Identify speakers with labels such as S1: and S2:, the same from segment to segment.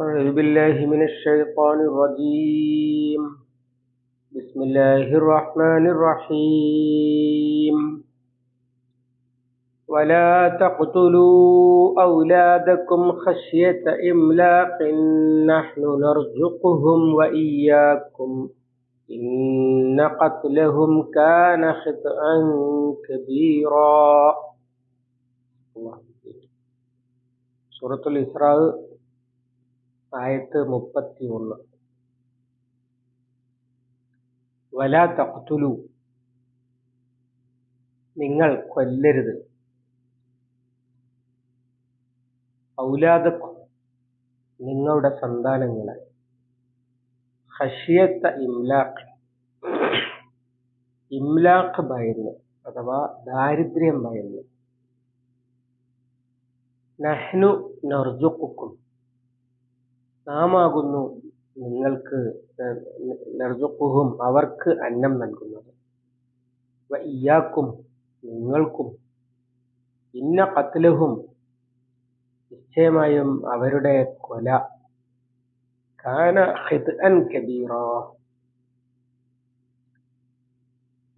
S1: أعوذ بالله من الشيطان الرجيم. بسم الله الرحمن الرحيم. ولا تقتلوا أولادكم خشية إملاق. نحن نرزقهم وإياكم. إن قتلهم كان خطأ كبيرا. سورة الإسراء ആയത്ത് മുപ്പത്തി ഒന്ന് വല തഖ്തുലു. നിങ്ങൾ കൊല്ലരുത്. ഔലാദക്കും നിങ്ങളുടെ സന്താനങ്ങളെ. ഹഷിയത്ത ഇംലാഖ്. ഇംലാഖ് ഭയന്ന് അഥവാ ദാരിദ്ര്യം ഭയന്ന്. നഹ്നു നർജുക്കും നാമാകുന്നു നിങ്ങൾക്ക് നർജുക്കുഹും അവർക്ക് അന്നം നൽകുന്നത്. ഇയാക്കും നിങ്ങൾക്കും ഇന്ന കത്തിലഹും നിശ്ചയമായും അവരുടെ കൊല. കാന ഹിദ്അൻ കബീറ.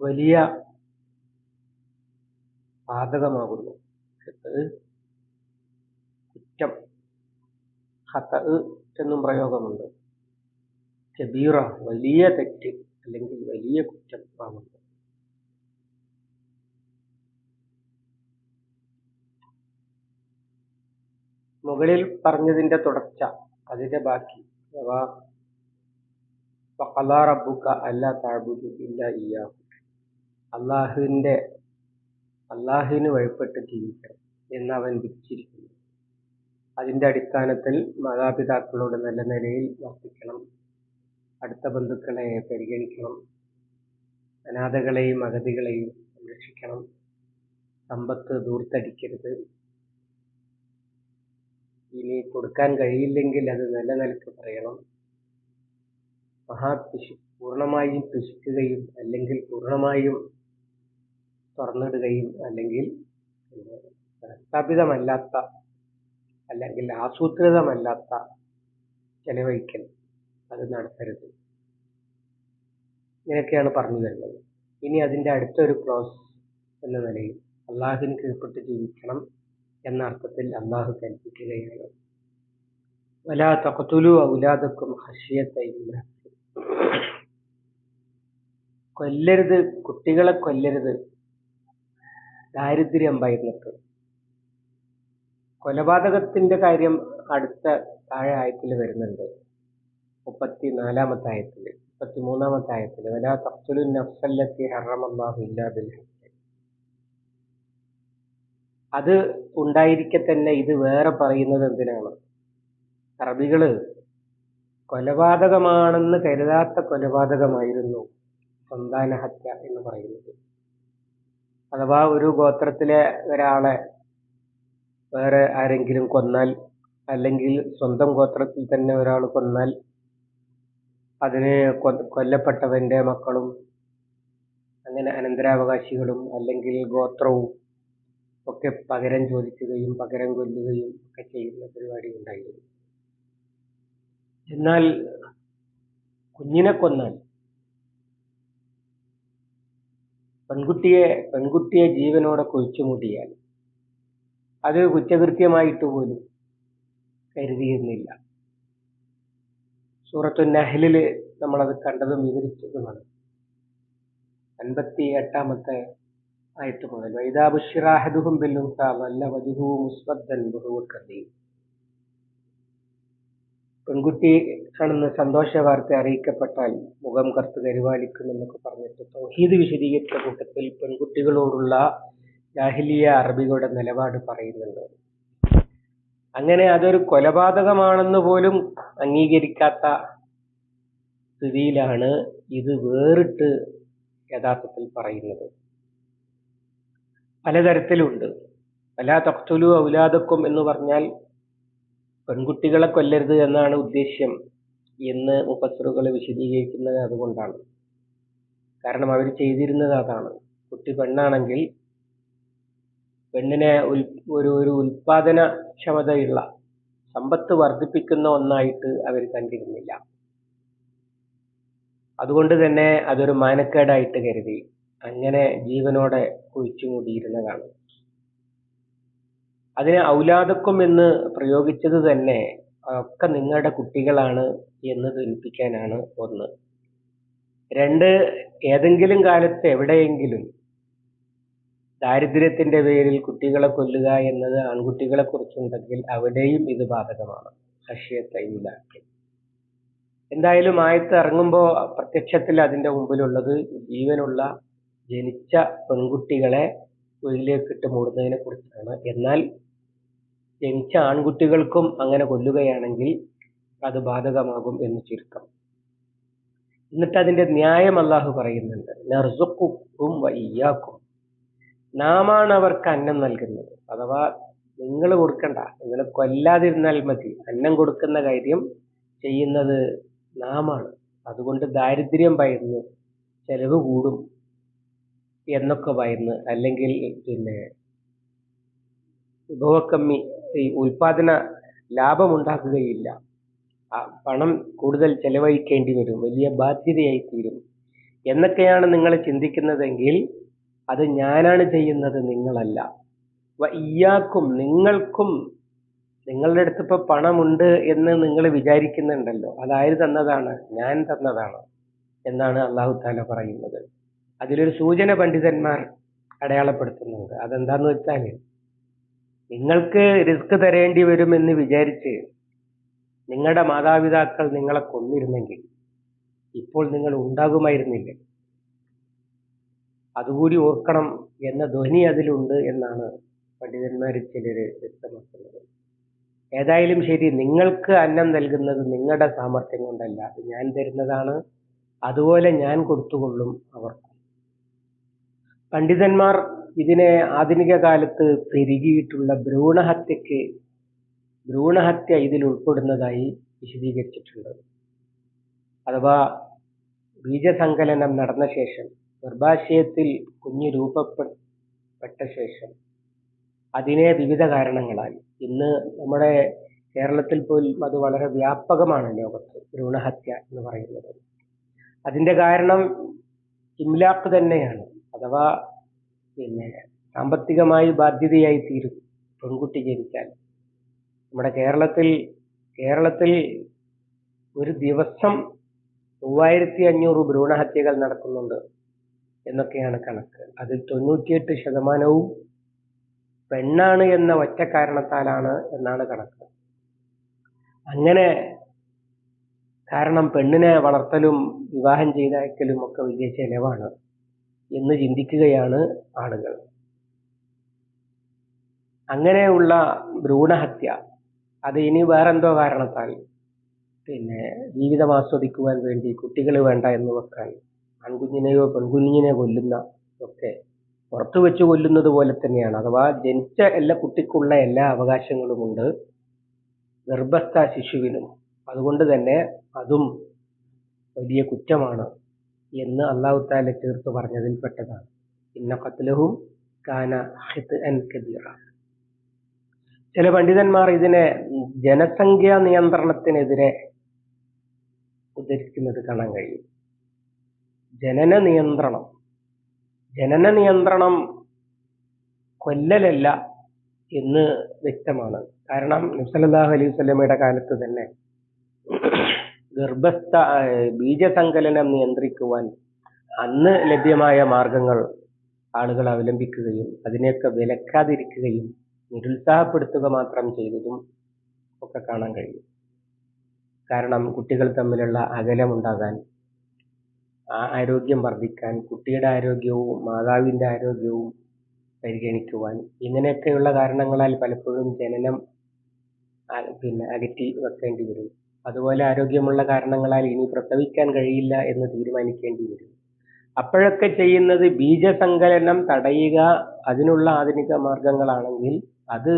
S1: വലിയ പാതകമാകുന്നു കുറ്റം. ഹത്ത എന്നും പ്രയോഗമുണ്ട്. കബീറ വലിയ തെറ്റ് അല്ലെങ്കിൽ വലിയ കുറ്റം മുകളിൽ പറഞ്ഞതിന്റെ തുടർച്ച അതിന്റെ ബാക്കി. അഥവാ അല്ലാ തഅബുദു ഇല്ലാ ഇയ്യാഹു. അള്ളാഹുവിന്റെ അള്ളാഹുവിന് വഴിപ്പെട്ട് ജീവിക്കണം എന്ന് അവൻ വിധിച്ചിരിക്കുന്നു. അതിന്റെ അടിസ്ഥാനത്തിൽ മാതാപിതാക്കളോട് നല്ല നിലയിൽ വർത്തിക്കണം. അടുത്ത ബന്ധുക്കളെ പരിഗണിക്കണം. അനാഥകളെയും അഗതികളെയും സംരക്ഷിക്കണം. സമ്പത്ത് ദൂർത്തടിക്കരുത് ഇനി കൊടുക്കാൻ കഴിയില്ലെങ്കിൽ അത് നല്ല നിലയ്ക്ക് പറയണം മഹാപിശു പൂർണമായും പിശിക്കുകയും അല്ലെങ്കിൽ പൂർണമായും തുറന്നിടുകയും അല്ലെങ്കിൽ സ്ഥാപിതമല്ലാത്ത അല്ലെങ്കിൽ ആസൂത്രിതമല്ലാത്ത ചെലവഴിക്കൽ അത് നടത്തരുത്. ഇങ്ങനെയൊക്കെയാണ് പറഞ്ഞു തരുന്നത്. ഇനി അതിന്റെ അടുത്തൊരു ക്ലോസ് എന്ന നിലയിൽ അള്ളാഹുവിന് കീഴ്പ്പെട്ട് ജീവിക്കണം എന്ന അർത്ഥത്തിൽ അള്ളാഹു കൽപ്പിക്കുകയാണ്. വലാ തഖ്തുലു ഔലാദക്കും ഹഷിയത്തയില്ല കൊല്ലരുത് കുട്ടികളെ കൊല്ലരുത്. ദാരിദ്ര്യം ഭയന്നിട്ട്. കൊലപാതകത്തിന്റെ കാര്യം അടുത്ത താഴെ ആയത്തിൽ വരുന്നുണ്ട്. മുപ്പത്തി നാലാമത്തെ ആയത്തിൽ മുപ്പത്തി മൂന്നാമത്തെ ആയത്തിൽ. വലാ തഖ്തുലു നഫ്സല്ലത്തി ഹറമല്ലാഹു ഇല്ലാ അത് ഉണ്ടായിരിക്കെ തന്നെ ഇത് വേറെ പറയുന്നത് എന്തിനാണ്? അറബികൾ കൊലപാതകമാണെന്ന് കരുതാത്ത കൊലപാതകമായിരുന്നു സന്താനഹത്യ എന്ന് പറയുന്നത്. അഥവാ ഒരു ഗോത്രത്തിലെ ഒരാളെ വേറെ ആരെങ്കിലും കൊന്നാൽ അല്ലെങ്കിൽ സ്വന്തം ഗോത്രത്തിൽ തന്നെ ഒരാൾ കൊന്നാൽ അതിന് കൊല്ലപ്പെട്ടവന്റെ മക്കളും അങ്ങനെ അനന്തരാവകാശികളും അല്ലെങ്കിൽ ഗോത്രവും ഒക്കെ പകരം ചോദിക്കുകയും പകരം കൊല്ലുകയും ഒക്കെ ചെയ്യുന്ന പരിപാടി ഉണ്ടായിരുന്നു. എന്നാൽ കുഞ്ഞിനെ കൊന്നാൽ പെൺകുട്ടിയെ പെൺകുട്ടിയെ ജീവനോടെ കുഴിച്ചുമൂടിയാൽ അത് കുറ്റകൃത്യമായിട്ട് പോലും കരുതിയിരുന്നില്ല. സൂറത്തു നഹലിൽ നമ്മളത് കണ്ടതും വിവരിച്ചതുമാണ്. അൻപത്തി എട്ടാമത്തെ ആയിട്ട് മുതൽ വൈദാബുഷിറാഹദുഹും ബില്ലും വല്ല വജുഹു മുസ്വദ്ദൻ ബഹുവക്കതയും പെൺകുട്ടി ആണെന്ന് സന്തോഷ വാർത്ത അറിയിക്കപ്പെട്ടാൽ മുഖം കറുത്ത് കരുവാളിക്കുമെന്നൊക്കെ പറഞ്ഞിട്ട് തൗഹീദ് വിശദീകരിച്ച കൂട്ടത്തിൽ പെൺകുട്ടികളോടുള്ള ജാഹിലിയ അറബികളുടെ നിലപാട് പറയുന്നുണ്ട്. അങ്ങനെ അതൊരു കൊലപാതകമാണെന്ന് പോലും അംഗീകരിക്കാത്ത സ്ഥിതിയിലാണ് ഇത് വേറിട്ട് യഥാർത്ഥത്തിൽ പറയുന്നത്. പലതരത്തിലുണ്ട്. പല തഖ്തുലു ഔലാദക്കും എന്ന് പറഞ്ഞാൽ പെൺകുട്ടികളെ കൊല്ലരുത് എന്നാണ് ഉദ്ദേശ്യം എന്ന് മുഫസ്സറുകൾ വിശദീകരിക്കുന്നത് അതുകൊണ്ടാണ്. കാരണം അവർ ചെയ്തിരുന്നത് അതാണ്. കുട്ടി പെണ്ണാണെങ്കിൽ പെണ്ണിനെ ഒരു ഒരു ഒരു ഉൽപാദനക്ഷമതയുള്ള സമ്പത്ത് വർദ്ധിപ്പിക്കുന്ന ഒന്നായിട്ട് അവർ കണ്ടിരുന്നില്ല. അതുകൊണ്ട് തന്നെ അതൊരു മാനക്കേടായിട്ട് കരുതി. അങ്ങനെ ജീവനോടെ കുഴിച്ചു മൂടിയിരുന്നതാണ് അതിനെ ഔലാദക്കും എന്ന് പ്രയോഗിച്ചത് തന്നെ ഒക്കെ നിങ്ങളുടെ കുട്ടികളാണ് എന്ന് ധരിപ്പിക്കാനാണ് ഒന്ന്. രണ്ട് ഏതെങ്കിലും കാലത്ത് എവിടെയെങ്കിലും ദാരിദ്ര്യത്തിന്റെ പേരിൽ കുട്ടികളെ കൊല്ലുക എന്നത് ആൺകുട്ടികളെ കുറിച്ചുണ്ടെങ്കിൽ അവിടെയും ഇത് ബാധകമാണ്. ഹഷ്യത്തൈലാക്കി എന്തായാലും ആയത്ത് ഇറങ്ങുമ്പോൾ പ്രത്യക്ഷത്തിൽ അതിന്റെ മുമ്പിലുള്ളത് ജീവനുള്ള ജനിച്ച പെൺകുട്ടികളെ വെയിലേക്കിട്ട് മൂടുന്നതിനെ കുറിച്ചാണ്. എന്നാൽ ജനിച്ച ആൺകുട്ടികൾക്കും അങ്ങനെ കൊല്ലുകയാണെങ്കിൽ അത് ബാധകമാകും എന്ന് ചുരുക്കം. എന്നിട്ട് അതിന്റെ ന്യായം അള്ളാഹു പറയുന്നുണ്ട്. നർസുക്കും വയ്യാക്കും നാമാണ് അവർക്ക് അന്നം നൽകുന്നത്. അഥവാ നിങ്ങൾ കൊടുക്കണ്ട നിങ്ങൾ കൊല്ലാതിരുന്നാൽ മതി. അന്നം കൊടുക്കുന്ന കാര്യം ചെയ്യുന്നത് നാമാണ്. അതുകൊണ്ട് ദാരിദ്ര്യം ഭയന്ന് ചെലവ് കൂടും എന്നൊക്കെ ഭയന്ന് അല്ലെങ്കിൽ പിന്നെ വിഭവക്കമ്മി ഈ ഉൽപാദന ലാഭമുണ്ടാക്കുകയില്ല. പണം കൂടുതൽ ചെലവഴിക്കേണ്ടി വരും വലിയ ബാധ്യതയായി തീരും എന്നൊക്കെയാണ് നിങ്ങൾ ചിന്തിക്കുന്നതെങ്കിൽ അത് ഞാനാണ് ചെയ്യുന്നത് നിങ്ങളല്ല. ഇയാക്കും നിങ്ങൾക്കും നിങ്ങളുടെ അടുത്ത് ഇപ്പൊ പണമുണ്ട് എന്ന് നിങ്ങൾ വിചാരിക്കുന്നുണ്ടല്ലോ. അതായത് തന്നതാണ്? ഞാൻ തന്നതാണ് എന്നാണ് അള്ളാഹു താല പറയുന്നത്. അതിലൊരു സൂചന പണ്ഡിതന്മാർ അടയാളപ്പെടുത്തുന്നുണ്ട്. അതെന്താന്ന് വെച്ചാൽ നിങ്ങൾക്ക് റിസ്ക് തരേണ്ടി വരുമെന്ന് വിചാരിച്ച് നിങ്ങളുടെ മാതാപിതാക്കൾ നിങ്ങളെ കൊന്നിരുന്നെങ്കിൽ ഇപ്പോൾ നിങ്ങൾ ഉണ്ടാകുമായിരുന്നില്ല? അതുകൂടി ഓർക്കണം എന്ന ധ്വനി അതിലുണ്ട് എന്നാണ് പണ്ഡിതന്മാർ ചിലർ വ്യക്തമാക്കുന്നത്. ഏതായാലും ശരി നിങ്ങൾക്ക് അന്നം നൽകുന്നത് നിങ്ങളുടെ സാമർഥ്യം കൊണ്ടല്ല. അത് ഞാൻ തരുന്നതാണ്. അതുപോലെ ഞാൻ കൊടുത്തുകൊള്ളും അവർക്ക്. പണ്ഡിതന്മാർ ഇതിനെ ആധുനിക കാലത്ത് പെരുകിയിട്ടുള്ള ഭ്രൂണഹത്യക്ക് ഭ്രൂണഹത്യ ഇതിൽ ഉൾപ്പെടുന്നതായി വിശദീകരിച്ചിട്ടുണ്ട്. അഥവാ ബീജസങ്കലനം നടന്ന ശേഷം ഗർഭാശയത്തിൽ കുഞ്ഞ് രൂപപ്പെട്ട ശേഷം അതിനെ വിവിധ കാരണങ്ങളാൽ ഇന്ന് നമ്മുടെ കേരളത്തിൽ പോലും അത് വളരെ വ്യാപകമാണ് ലോകത്ത് ഭ്രൂണഹത്യ എന്ന് പറയുന്നത്. അതിന്റെ കാരണം ഇംലാക്ക് തന്നെയാണ്. അഥവാ പിന്നെ സാമ്പത്തികമായി ബാധ്യതയായി തീരും പെൺകുട്ടി ജനിച്ചാൽ നമ്മുടെ കേരളത്തിൽ കേരളത്തിൽ ഒരു ദിവസം മൂവായിരത്തി അഞ്ഞൂറ് ഭ്രൂണഹത്യകൾ നടക്കുന്നുണ്ട്. എന്നൊക്കെയാണ് കണക്ക്. അതിൽ തൊണ്ണൂറ്റിയെട്ട് ശതമാനവും പെണ്ണാണ് എന്ന ഒറ്റ കാരണത്താലാണ് എന്നാണ് കണക്ക്. അങ്ങനെ കാരണം പെണ്ണിനെ വളർത്തലും വിവാഹം ചെയ്തയക്കലും ഒക്കെ വലിയ ചെലവാണ് എന്ന് ചിന്തിക്കുകയാണ് ആളുകൾ. അങ്ങനെയുള്ള ഭ്രൂണഹത്യ അത് ഇനി വേറെന്തോ കാരണത്താൽ പിന്നെ ജീവിതം ആസ്വദിക്കുവാൻ വേണ്ടി കുട്ടികൾ വേണ്ട എന്ന് വെക്കാൻ ആൺകുഞ്ഞിനെയോ പെൺകുഞ്ഞിനെയോ കൊല്ലുന്ന ഒക്കെ പുറത്തു വെച്ച് കൊല്ലുന്നത് പോലെ തന്നെയാണ്. അഥവാ ജനിച്ച എല്ലാ കുട്ടിക്കുള്ള എല്ലാ അവകാശങ്ങളുമുണ്ട് ഗർഭസ്ഥ ശിശുവിനും അതുകൊണ്ട് തന്നെ അതും വലിയ കുറ്റമാണ് എന്ന് അള്ളാഹു താല ചേർത്ത് പറഞ്ഞതിൽ പെട്ടതാണ് ഇന്ന കത്ലഹും കാന ഹിത്അൻ കബീറ. ചില പണ്ഡിതന്മാർ ഇതിനെ ജനസംഖ്യാ നിയന്ത്രണത്തിനെതിരെ ഉദ്ധരിക്കുന്നത് കാണാൻ കഴിയും. ജനന നിയന്ത്രണം. ജനന നിയന്ത്രണം കൊല്ലലല്ല എന്ന് വ്യക്തമാണ്. കാരണം നബ്സല്ലാഹു അലൈഹി സ്വലമയുടെ കാലത്ത് തന്നെ ഗർഭസ്ഥ ബീജസങ്കലനം നിയന്ത്രിക്കുവാൻ അന്ന് ലഭ്യമായ മാർഗങ്ങൾ ആളുകൾ അവലംബിക്കുകയും അതിനെയൊക്കെ വിലക്കാതിരിക്കുകയും നിരുത്സാഹപ്പെടുത്തുക മാത്രം ചെയ്തതും ഒക്കെ കാണാൻ കഴിയും. കാരണം കുട്ടികൾ തമ്മിലുള്ള അകലമുണ്ടാകാൻ ആരോഗ്യം വർദ്ധിക്കാൻ കുട്ടിയുടെ ആരോഗ്യവും മാതാവിന്റെ ആരോഗ്യവും പരിഗണിക്കുവാൻ ഇങ്ങനെയൊക്കെയുള്ള കാരണങ്ങളാൽ പലപ്പോഴും ജനനം പിന്നെ അകറ്റി വെക്കേണ്ടി വരും. അതുപോലെ ആരോഗ്യമുള്ള കാരണങ്ങളാൽ ഇനി പ്രസവിക്കാൻ കഴിയില്ല എന്ന് തീരുമാനിക്കേണ്ടി വരും. അപ്പോഴൊക്കെ ചെയ്യുന്നത് ബീജസങ്കലനം തടയുക അതിനുള്ള ആധുനിക മാർഗങ്ങളാണെങ്കിൽ അത്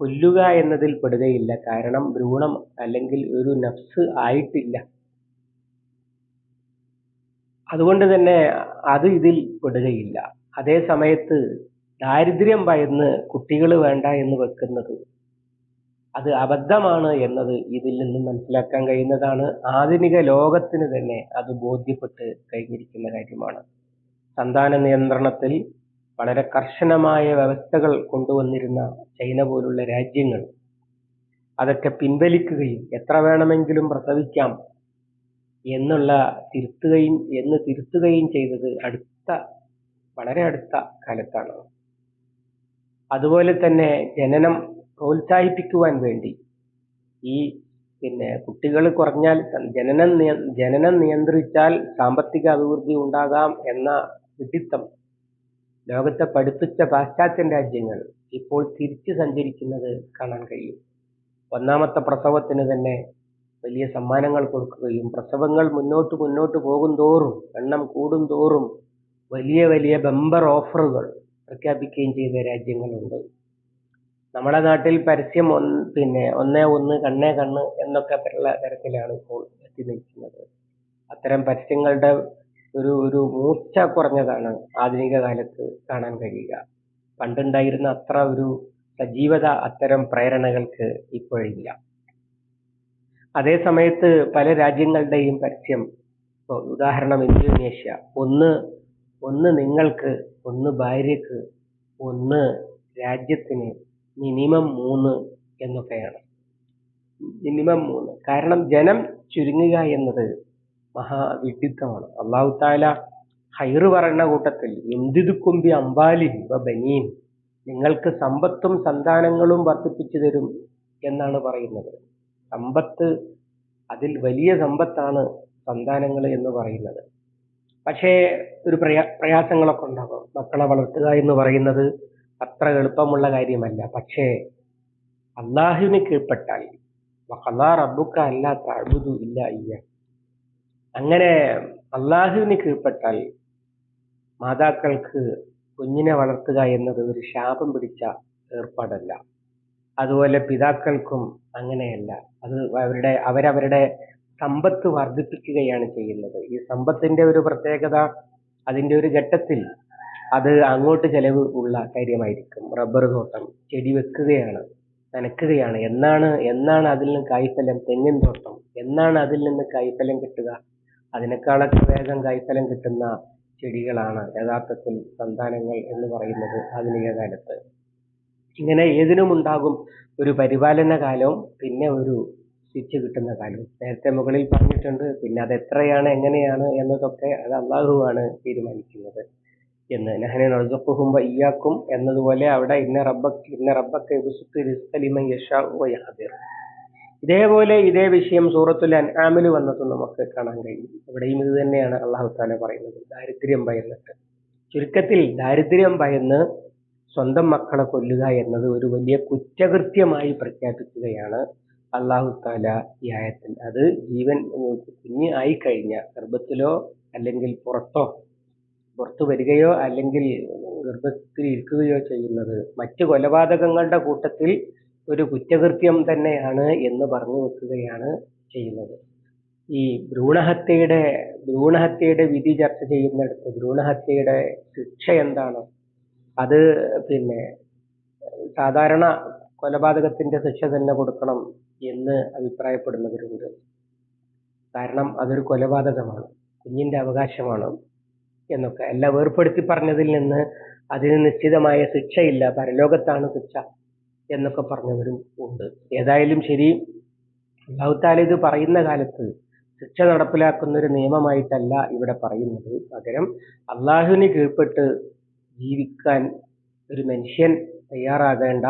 S1: കൊല്ലുക എന്നതിൽ പെടുകയില്ല. കാരണം ഭ്രൂണം അല്ലെങ്കിൽ ഒരു നഫ്സ് ആയിട്ടില്ല. അതുകൊണ്ട് തന്നെ അത് ഇതിൽ പെടുകയില്ല. അതേ സമയത്ത് ദാരിദ്ര്യം ഭയന്ന് കുട്ടികൾ വേണ്ട എന്ന് വെക്കുന്നത് അത് അബദ്ധമാണ് എന്നത് ഇതിൽ നിന്നും മനസ്സിലാക്കാൻ കഴിയുന്നതാണ്. ആധുനിക ലോകത്തിന് തന്നെ അത് ബോധ്യപ്പെട്ട് കഴിഞ്ഞിരിക്കുന്ന കാര്യമാണ്. സന്താന നിയന്ത്രണത്തിൽ വളരെ കർശനമായ വ്യവസ്ഥകൾ കൊണ്ടുവന്നിരുന്ന ചൈന പോലുള്ള രാജ്യങ്ങൾ അതൊക്കെ പിൻവലിക്കുകയും എത്ര വേണമെങ്കിലും പ്രസവിക്കാം എന്നുള്ള തിരുത്തുകയും എന്ന് തിരുത്തുകയും ചെയ്തത് അടുത്ത വളരെ അടുത്ത കാലത്താണ്. അതുപോലെ തന്നെ ജനനം പ്രോത്സാഹിപ്പിക്കുവാൻ വേണ്ടി ഈ പിന്നെ കുട്ടികൾ കുറഞ്ഞാൽ ജനനം ജനനം നിയന്ത്രിച്ചാൽ സാമ്പത്തിക അഭിവൃദ്ധി ഉണ്ടാകാം എന്ന വിഡിത്തം ലോകത്തെ പഠിപ്പിച്ച പാശ്ചാത്യ രാജ്യങ്ങൾ ഇപ്പോൾ തിരിച്ചു സഞ്ചരിക്കുന്നത് കാണാൻ കഴിയും. ഒന്നാമത്തെ പ്രസവത്തിന് തന്നെ വലിയ സമ്മാനങ്ങൾ കൊടുക്കുകയും പ്രസവങ്ങൾ മുന്നോട്ട് മുന്നോട്ട് പോകും തോറും എണ്ണം കൂടും തോറും വലിയ വലിയ ബമ്പർ ഓഫറുകൾ പ്രഖ്യാപിക്കുകയും ചെയ്ത രാജ്യങ്ങളുണ്ട്. നമ്മുടെ നാട്ടിൽ പരസ്യം ഒന്ന് പിന്നെ ഒന്നേ ഒന്ന് കണ്ണേ കണ്ണ് എന്നൊക്കെ ഉള്ള തരത്തിലാണ് ഇപ്പോൾ എത്തി നിൽക്കുന്നത് അത്തരം പരസ്യങ്ങളുടെ ഒരു ഒരു മൂർച്ച കുറഞ്ഞതാണ് ആധുനിക കാലത്ത് കാണാൻ കഴിയുക. പണ്ടുണ്ടായിരുന്ന അത്ര ഒരു സജീവത അത്തരം പ്രേരണകൾക്ക് ഇപ്പോഴില്ല. അതേ സമയത്ത് പല രാജ്യങ്ങളുടെയും പരസ്യം. ഇപ്പോൾ ഉദാഹരണം ഇന്തോനേഷ്യ. ഒന്ന് ഒന്ന് നിങ്ങൾക്ക് ഒന്ന് ഭാര്യക്ക് ഒന്ന് രാജ്യത്തിന് മിനിമം മൂന്ന് എന്നൊക്കെയാണ്. മിനിമം മൂന്ന്. കാരണം ജനം ചുരുങ്ങുക എന്നത് മഹാവിഡിത്തമാണ് അള്ളാഹു താല ഹൈറ് പറയുന്ന കൂട്ടത്തിൽ എന്തിതുക്കുമ്പി അമ്പാലി ബനീൻ നിങ്ങൾക്ക് സമ്പത്തും സന്താനങ്ങളും വർദ്ധിപ്പിച്ചു തരും എന്നാണ് പറയുന്നത്. സമ്പത്ത് അതിൽ വലിയ സമ്പത്താണ് സന്താനങ്ങൾ എന്ന് പറയുന്നത്. പക്ഷേ ഒരു പ്രയാ പ്രയാസങ്ങളൊക്കെ ഉണ്ടാകും. മക്കളെ വളർത്തുക എന്ന് പറയുന്നത് അത്ര എളുപ്പമുള്ള കാര്യമല്ല. പക്ഷേ അള്ളാഹുവിന് കീഴ്പ്പെട്ടാൽ വഖലാ റബ്ബുക്ക അല്ലാത്ത അഴുതു ഇല്ല അയ്യ അങ്ങനെ അള്ളാഹുവിന് കീഴ്പ്പെട്ടാൽ മാതാക്കൾക്ക് കുഞ്ഞിനെ വളർത്തുക എന്നത് ഒരു ശാപം പിടിച്ച ഏർപ്പാടല്ല. അതുപോലെ പിതാക്കൾക്കും അങ്ങനെയല്ല. അത് അവരുടെ അവരവരുടെ സമ്പത്ത് വർദ്ധിപ്പിക്കുകയാണ് ചെയ്യുന്നത്. ഈ സമ്പത്തിന്റെ ഒരു പ്രത്യേകത അതിന്റെ ഒരു ഘട്ടത്തിൽ അത് അങ്ങോട്ട് ചെലവ് ഉള്ള കാര്യമായിരിക്കും. റബ്ബർ തോട്ടം ചെടി വെക്കുകയാണ് നനയ്ക്കുകയാണ് എന്നാണ് എന്നാണ് അതിൽ നിന്ന് കായ്ഫലം? തെങ്ങിൻ തോട്ടം. എന്നാണ് അതിൽ നിന്ന് കായ്ഫലം കിട്ടുക? അതിനേക്കാളൊക്കെ വേഗം കായ്ഫലം കിട്ടുന്ന ചെടികളാണ് യഥാർത്ഥത്തിൽ സന്താനങ്ങൾ എന്ന് പറയുന്നത് ആധുനിക കാലത്ത്. ഇങ്ങനെ ഏതിനും ഉണ്ടാകും ഒരു പരിപാലന കാലവും പിന്നെ ഒരു തിരിച്ചു കിട്ടുന്ന കാലവും. നേരത്തെ മുകളിൽ പറഞ്ഞിട്ടുണ്ട് പിന്നെ അത് എത്രയാണ് എങ്ങനെയാണ് എന്നതൊക്കെ അത് അള്ളാഹുവാണ് തീരുമാനിക്കുന്നത് എന്ന്. നഹനെ നറുസുഖും വയ്യാക്കും എന്നതുപോലെ അവിടെ ഇന്ന റബ്ബക്ക് ഇന്ന റബ്ബക്ക് ഇതേപോലെ ഇതേ വിഷയം സൂറത്തുൽ അൻആമിൽ വന്നതും നമുക്ക് കാണാൻ കഴിയും. ഇവിടെയും ഇത് തന്നെയാണ് അള്ളാഹു താല പറയുന്നത്. ദാരിദ്ര്യം ഭയന്നിട്ട്. ചുരുക്കത്തിൽ ദാരിദ്ര്യം ഭയന്ന് സ്വന്തം മക്കളെ കൊല്ലുക എന്നത് ഒരു വലിയ കുറ്റകൃത്യമായി പ്രഖ്യാപിക്കുകയാണ് അള്ളാഹു താല ഈ ആയത്തിൽ. അത് ജീവൻ കുഞ്ഞ് ആയിക്കഴിഞ്ഞ ഗർഭത്തിലോ അല്ലെങ്കിൽ പുറത്തോ പുറത്തു വരികയോ അല്ലെങ്കിൽ ഗർഭത്തിൽ ഇരിക്കുകയോ ചെയ്യുന്നത് മറ്റു കൊലപാതകങ്ങളുടെ കൂട്ടത്തിൽ ഒരു കുറ്റകൃത്യം തന്നെയാണ് എന്ന് പറഞ്ഞു വെക്കുകയാണ് ചെയ്യുന്നത്. ഈ ഭ്രൂണഹത്യയുടെ ഭ്രൂണഹത്യയുടെ വിധി ചർച്ച ചെയ്യുന്നിടത്ത് ഭ്രൂണഹത്യയുടെ ശിക്ഷ എന്താണ് അത് പിന്നെ സാധാരണ കൊലപാതകത്തിന്റെ ശിക്ഷ തന്നെ കൊടുക്കണം എന്ന് അഭിപ്രായപ്പെടുന്നവരുണ്ട്. കാരണം അതൊരു കൊലപാതകമാണ് കുഞ്ഞിന്റെ അവകാശമാണ് എന്നൊക്കെ. എല്ലാം വേർപ്പെടുത്തി പറഞ്ഞതിൽ നിന്ന് അതിന് നിശ്ചിതമായ ശിക്ഷയില്ല പരലോകത്താണ് ശിക്ഷ എന്നൊക്കെ പറഞ്ഞവരും ഉണ്ട്. ഏതായാലും ശരി അള്ളാഹുത്താല ഇത് പറയുന്ന കാലത്ത് ശിക്ഷ നടപ്പിലാക്കുന്ന ഒരു നിയമമായിട്ടല്ല ഇവിടെ പറയുന്നത്. പകരം അള്ളാഹുവിന് കീഴ്പ്പെട്ട് ജീവിക്കാൻ ഒരു മനുഷ്യൻ തയ്യാറാകേണ്ട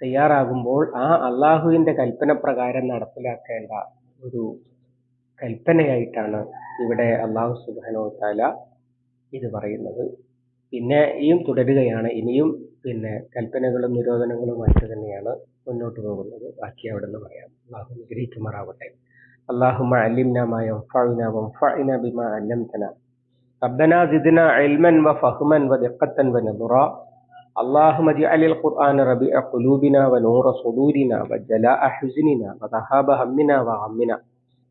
S1: തയ്യാറാകുമ്പോൾ ആ അള്ളാഹുവിന്റെ കൽപ്പന പ്രകാരം നടപ്പിലാക്കേണ്ട ഒരു കൽപ്പനയായിട്ടാണ് ഇവിടെ അള്ളാഹു സുബാനോ താല ഇത് പറയുന്നത്. പിന്നെ ഇയും തുടരുകയാണ്. ഇനിയും പിന്നെ കൽപ്പനകളും നിരോധനങ്ങളുമായിട്ട് തന്നെയാണ് മുന്നോട്ട് പോകുന്നത്. ബാക്കി അവിടെ നിന്ന് പറയാം. അള്ളാഹു അനുഗ്രഹിക്കുമാറാവട്ടെ. അള്ളാഹു അലിംന മായം ഫഅന അല്ലംതന. ربنا زدنا علما وفهما ودقة ونظرا. اللهم اجعل القرآن ربيع قلوبنا ونور صدورنا وجلاء حزننا وذهاب همنا وغمنا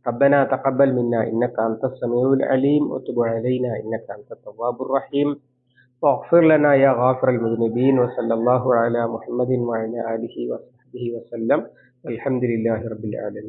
S1: ربنا تقبل منا إنك أنت السميع العليم. وتب علينا إنك أنت التواب الرحيم. واغفر لنا يا غافر المذنبين. وصلى الله على محمد وعلى آله وصحبه وسلم. والحمد لله رب العالمين.